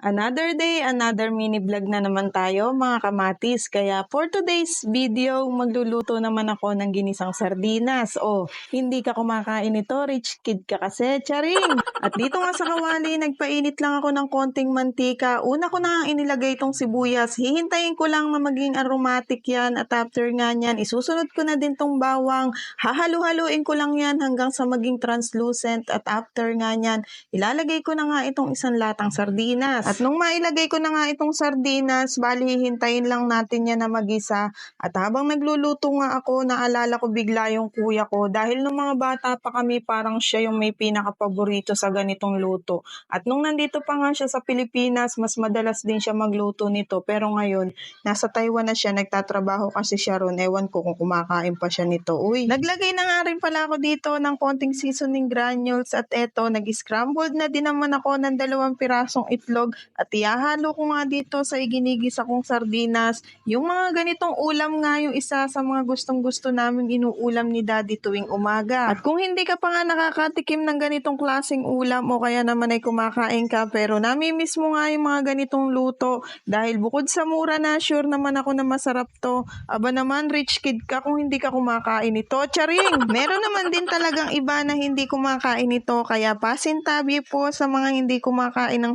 Another day, another mini vlog na naman tayo mga kamatis. Kaya for today's video, magluluto naman ako ng ginisang sardinas. O, hindi ka kumakain ito, rich kid ka kasi, charing! At dito nga sa kawali, nagpainit lang ako ng konting mantika. Una ko na inilagay itong sibuyas. Hihintayin ko lang na maging aromatic yan. At after nga yan, isusunod ko na din tong bawang. Hahalu-haluin ko lang yan hanggang sa maging translucent. At after nga yan, ilalagay ko na nga itong isang latang sardinas. At nung mailagay ko na nga itong sardinas, bali hihintayin lang natin yan na magisa. At habang nagluluto nga ako, naalala ko bigla yung kuya ko. Dahil nung mga bata pa kami, parang siya yung may pinaka-paborito sa ganitong luto. At nung nandito pa nga siya sa Pilipinas, mas madalas din siya magluto nito. Pero ngayon, nasa Taiwan na siya, nagtatrabaho kasi siya ron. Ewan ko kung kumakain pa siya nito. Uy, naglagay na nga rin pala ako dito ng konting seasoning granules. At eto, nag-scrambled na din naman ako ng dalawang pirasong itlog. At ihahalo ko nga dito sa iginigis akong sardinas. Yung mga ganitong ulam nga yung isa sa mga gustong gusto namin inuulam ni daddy tuwing umaga. At kung hindi ka pa nga nakakatikim ng ganitong klaseng ulam o kaya naman ay kumakain ka pero namimiss mo nga yung mga ganitong luto dahil bukod sa mura na sure naman ako na masarap to. Aba naman rich kid ka kung hindi ka kumakain ito. Charing! Meron naman din talagang iba na hindi kumakain ito kaya pasintabi po sa mga hindi kumakain ng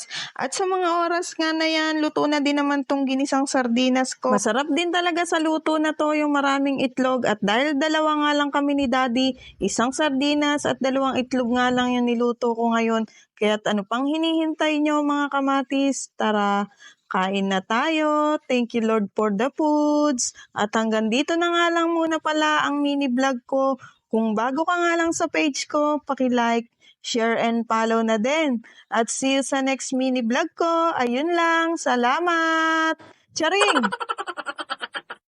sardinas. At sa mga oras nga na yan, luto na din naman tong ginisang sardinas ko. Masarap din talaga sa luto na to yung maraming itlog at dahil dalawa nga lang kami ni daddy, isang sardinas at dalawang itlog nga lang yung niluto ko ngayon. Kaya't ano pang hinihintay nyo mga kamatis? Tara, kain na tayo. Thank you Lord for the foods. At hanggang dito na nga lang muna pala ang mini vlog ko. Kung bago ka nga lang sa page ko, paki-like, share and follow na din. At see you sa next mini vlog ko. Ayun lang. Salamat! Charing!